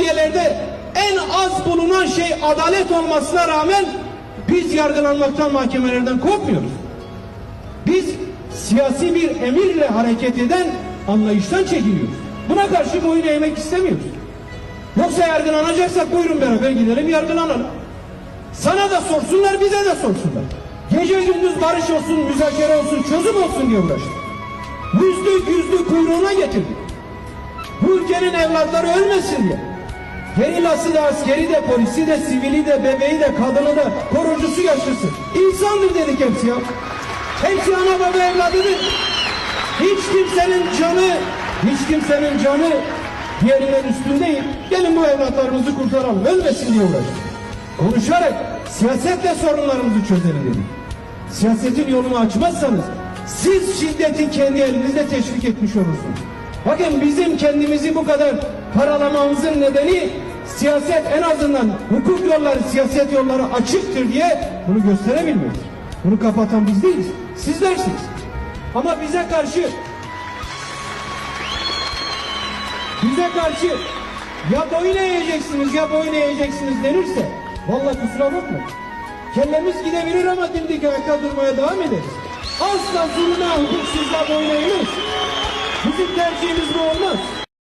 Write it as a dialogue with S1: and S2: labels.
S1: adliyelerde en az bulunan şey adalet olmasına rağmen biz yargılanmaktan mahkemelerden korkmuyoruz. Biz siyasi bir emirle hareket eden anlayıştan çekiniyoruz. Buna karşı boyun eğmek istemiyoruz. Yoksa yargılanacaksak buyurun beraber gidelim yargılanalım. Sana da sorsunlar bize de sorsunlar. Gece gündüz barış olsun, müzakere olsun, çözüm olsun diye uğraştık. Yüzlük yüzlük kuyruğuna getirdik. Bu ülkenin evlatları ölmesin diye. Gerillası da askeri de polisi de sivili de bebeği de kadını da korucusu yaşasın. İnsandır dedik hepsi ya. Hepsi ana baba evladıdır. Hiç kimsenin canı, hiç kimsenin canı diğerinin üstün değil. Gelin bu evlatlarımızı kurtaralım. Ölmesin diye uğraştık. Konuşarak siyasetle sorunlarımızı çözelim dedik. Siyasetin yolunu açmazsanız siz şiddeti kendi elinizle teşvik etmiş olursunuz. Bakın bizim kendimizi bu kadar paralamamızın nedeni siyaset en azından hukuk yolları, siyaset yolları açıktır diye bunu gösterebilmektir. Bunu kapatan biz değiliz. Sizlersiniz. Ama bize karşı bize karşı ya boyun eğeceksiniz ya boyun eğeceksiniz denirse vallahi kusura bakma. Kellemiz gidebilir ama dimdik ayakta durmaya devam ederiz. Asla zulme, hukuksuzluğa boyun eğmeyiz. Bizim tercihimiz bu olmaz.